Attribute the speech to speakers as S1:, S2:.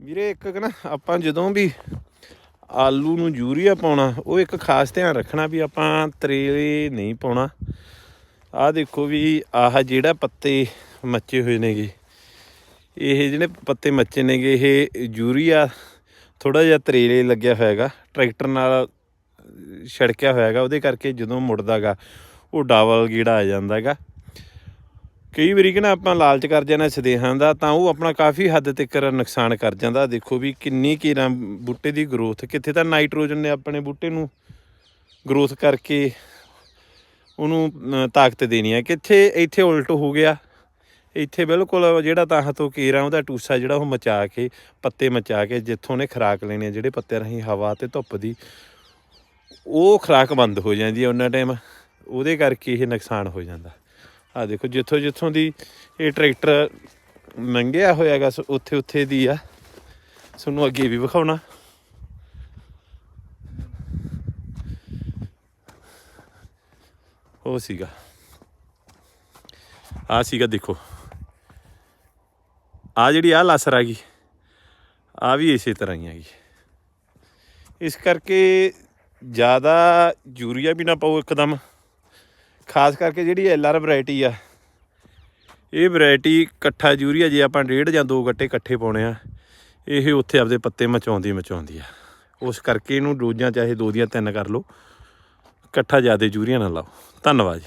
S1: ਵੀਰੇ, ਇੱਕ ਨਾ ਆਪਾਂ ਜਦੋਂ ਵੀ ਆਲੂ ਨੂੰ ਯੂਰੀਆ ਪਾਉਣਾ, ਉਹ ਇੱਕ ਖਾਸ ਧਿਆਨ ਰੱਖਣਾ ਵੀ ਆਪਾਂ ਤਰੇਲੇ ਨਹੀਂ ਪਾਉਣਾ। ਆਹ ਦੇਖੋ ਵੀ ਆਹ ਜਿਹੜਾ ਪੱਤੇ ਮੱਚੇ ਹੋਏ ਨੇਗੇ, ਇਹ ਜਿਹੜੇ ਪੱਤੇ ਮੱਚੇ ਨੇਗੇ, ਇਹ ਯੂਰੀਆ ਥੋੜਾ ਜਿਹਾ ਤਰੇਲੇ ਲੱਗਿਆ ਹੋਇਆਗਾ, ਟਰੈਕਟਰ ਨਾਲ ਛੜਕਿਆ ਹੋਇਆਗਾ, ਉਹਦੇ ਕਰਕੇ ਜਦੋਂ ਮੁੜਦਾਗਾ, ਉਹ ਡਬਲ ਗੀੜਾ ਆ ਜਾਂਦਾਗਾ। ਕਈ ਵਾਰੀ ਕਿ ਨਾ ਆਪਾਂ ਲਾਲਚ ਕਰ ਜਾਂਦੇ ਸਦੇਹਾਂ ਦਾ, ਤਾਂ ਉਹ ਆਪਣਾ ਕਾਫੀ ਹੱਦ ਤੱਕ ਨੁਕਸਾਨ ਕਰ ਜਾਂਦਾ। ਦੇਖੋ ਵੀ ਕਿੰਨੀ ਕੀਰਾਂ ਬੂਟੇ ਦੀ ਗਰੋਥ ਕਿੱਥੇ ਤਾਂ ਨਾਈਟ੍ਰੋਜਨ ਨੇ ਆਪਣੇ ਬੂਟੇ ਨੂੰ ਗਰੋਥ ਕਰਕੇ ਉਹਨੂੰ ਤਾਕਤ ਦੇਣੀ ਹੈ। ਕਿੱਥੇ ਇੱਥੇ ਉਲਟ ਹੋ ਗਿਆ। ਇੱਥੇ ਬਿਲਕੁਲ ਜਿਹੜਾ ਤਾਂ ਤੋਂ ਕੀਰਾ ਉਹਦਾ ਟੂਸਾ ਜਿਹੜਾ ਉਹ ਮਚਾ ਕੇ, ਪੱਤੇ ਮਚਾ ਕੇ, ਜਿੱਥੋਂ ਨੇ ਖਰਾਕ ਲੈਣੀ ਹੈ, ਜਿਹੜੇ ਪੱਤੇ ਰਾਹੀਂ ਹਵਾ ਤੇ ਧੁੱਪ ਦੀ, ਉਹ ਖਰਾਕ ਬੰਦ ਹੋ ਜਾਂਦੀ ਹੈ ਉਹਨਾਂ ਟਾਈਮ ਉਹਦੇ ਕਰਕੇ ਇਹ ਨੁਕਸਾਨ ਹੋ ਜਾਂਦਾ। ਆ ਦੇਖੋ, ਜਿੱਥੋਂ ਜਿੱਥੋਂ ਦੀ ਇਹ ਟਰੈਕਟਰ ਲੰਘਿਆ ਹੋਇਆਗਾ ਉੱਥੇ ਉੱਥੇ ਦੀ ਆ। ਤੁਹਾਨੂੰ ਅੱਗੇ ਵੀ ਵਿਖਾਉਣਾ। ਉਹ ਸੀਗਾ। ਆ ਸੀਗਾ ਦੇਖੋ। ਆ ਜਿਹੜੀ ਆ ਲਾਸਰ ਆ ਗਈ ਆ ਵੀ ਇਸੇ ਤਰ੍ਹਾਂ ਹੀ ਆ ਗਈ। ਇਸ ਕਰਕੇ ਜ਼ਿਆਦਾ ਯੂਰੀਆ ਵੀ ਨਾ ਪਾਓ ਇੱਕਦਮ। ਖਾਸ ਕਰਕੇ ਜਿਹੜੀ ਐਲ ਆਰ ਵੈਰਾਈਟੀ ਆ। ਇਹ ਵੈਰਾਈਟੀ ਇਕੱਠਾ ਯੂਰੀਆ ਜੇ ਆਪਾਂ ਡੇਢ ਜਾਂ ਦੋ ਗੱਟੇ ਇਕੱਠੇ ਪਾਉਣੇ ਆ, ਇਹ ਉੱਥੇ ਆਪਦੇ ਪੱਤੇ ਮਚਾਉਂਦੀ ਮਚਾਉਂਦੀ ਆ। ਉਸ ਕਰਕੇ ਇਹਨੂੰ ਡੋਜ਼ਾਂ ਚਾਹੇ ਦੋ ਦੀਆਂ ਤਿੰਨ ਕਰ ਲਓ। ਇਕੱਠਾ ਜ਼ਿਆਦਾ ਯੂਰੀਆ ਨਾ ਲਾਓ। ਧੰਨਵਾਦ ਜੀ।